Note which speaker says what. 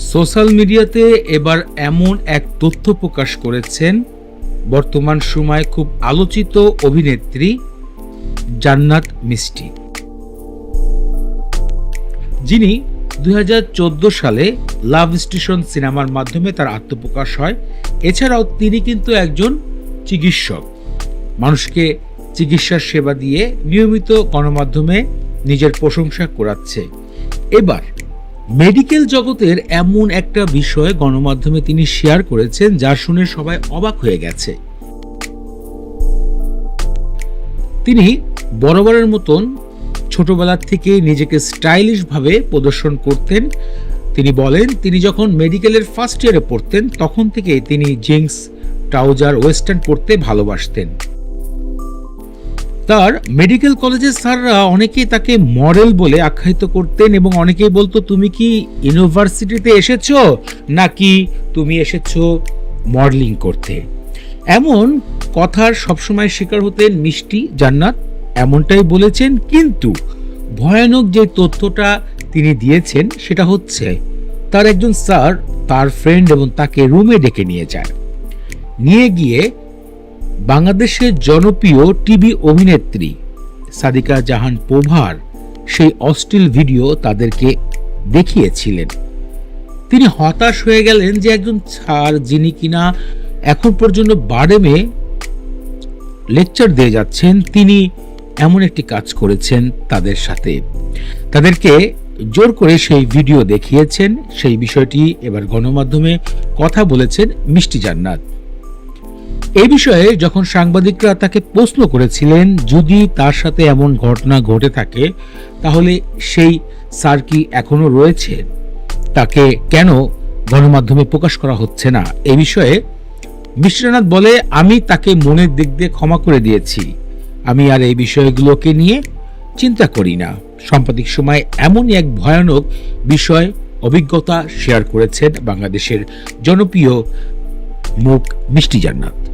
Speaker 1: Social মিডিয়াতে এবার এমন এক তথ্য প্রকাশ করেছেন বর্তমান সময়ে খুব আলোচিত অভিনেত্রী জান্নাত মিষ্টি। যিনি দুই হাজার চোদ্দ সালে লাভ স্টেশন সিনেমার মাধ্যমে তার আত্মপ্রকাশ হয়। এছাড়াও তিনি কিন্তু একজন চিকিৎসক। মানুষকে চিকিৎসার সেবা দিয়ে নিয়মিত গণমাধ্যমে নিজের প্রশংসা করাচ্ছে। এবার মেডিকেল জগতের এমন একটা বিষয় গণমাধ্যমে তিনি শেয়ার করেছেন, যা শুনে সবাই অবাক হয়ে গেছে। তিনি বরাবরের মতন ছোটবেলার থেকে নিজেকে স্টাইলিশ ভাবে প্রদর্শন করতেন। তিনি বলেন, তিনি যখন মেডিকেলের ফার্স্ট ইয়ারে পড়তেন, তখন থেকে তিনি জিন্স ট্রাউজার ওয়েস্টার্ন পরতে ভালোবাসতেন। তার মেডিকেল কলেজের স্যাররা অনেকেই তাকে মডেল বলে আখ্যায়িত করতেন এবং অনেকেই বলতো, তুমি কি ইউনিভার্সিটিতে এসেছ? নাকি তুমি এসেছ মডেলিং করতে? এমন কথার সবসময় শিকার হতেন মিষ্টি জান্নাত, এমনটাই বলেছেন। কিন্তু ভয়ানক যে তথ্যটা তিনি দিয়েছেন, সেটা হচ্ছে তার একজন স্যার তার ফ্রেন্ড এবং তাকে রুমে ডেকে নিয়ে যায় নিয়ে গিয়ে বাংলাদেশের জনপ্রিয় টিভি অভিনেত্রী সাদিকা জাহান পোভার সেই অশ্লীল ভিডিও তাদেরকে দেখিয়েছিলেন। তিনি হতাশ হয়ে গেলেন যে একজন স্যার যিনি কিনা এখন পর্যন্ত বারেমে লেকচার দিয়ে যাচ্ছেন, তিনি এমন একটি কাজ করেছেন তাদের সাথে। তাদেরকে জোর করে সেই ভিডিও দেখিয়েছেন, সেই বিষয়টি এবার গণমাধ্যমে কথা বলেছেন মিষ্টি জান্নাত। এই বিষয়ে যখন সাংবাদিকরা তাকে প্রশ্ন করেছিলেন, যদি তার সাথে এমন ঘটনা ঘটে থাকে, তাহলে সেই স্যার কি এখনও রয়েছে? তাকে কেন গণমাধ্যমে প্রকাশ করা হচ্ছে না? এ বিষয়ে বিশ্বনাথ বলে, আমি তাকে মনের দিক দিয়ে ক্ষমা করে দিয়েছি। আমি আর এই বিষয়গুলোকে নিয়ে চিন্তা করি না। সাম্প্রতিক সময় এমনই এক ভয়ানক বিষয়, অভিজ্ঞতা শেয়ার করেছেন বাংলাদেশের জনপ্রিয় মুখ মিষ্টি জান্নাত।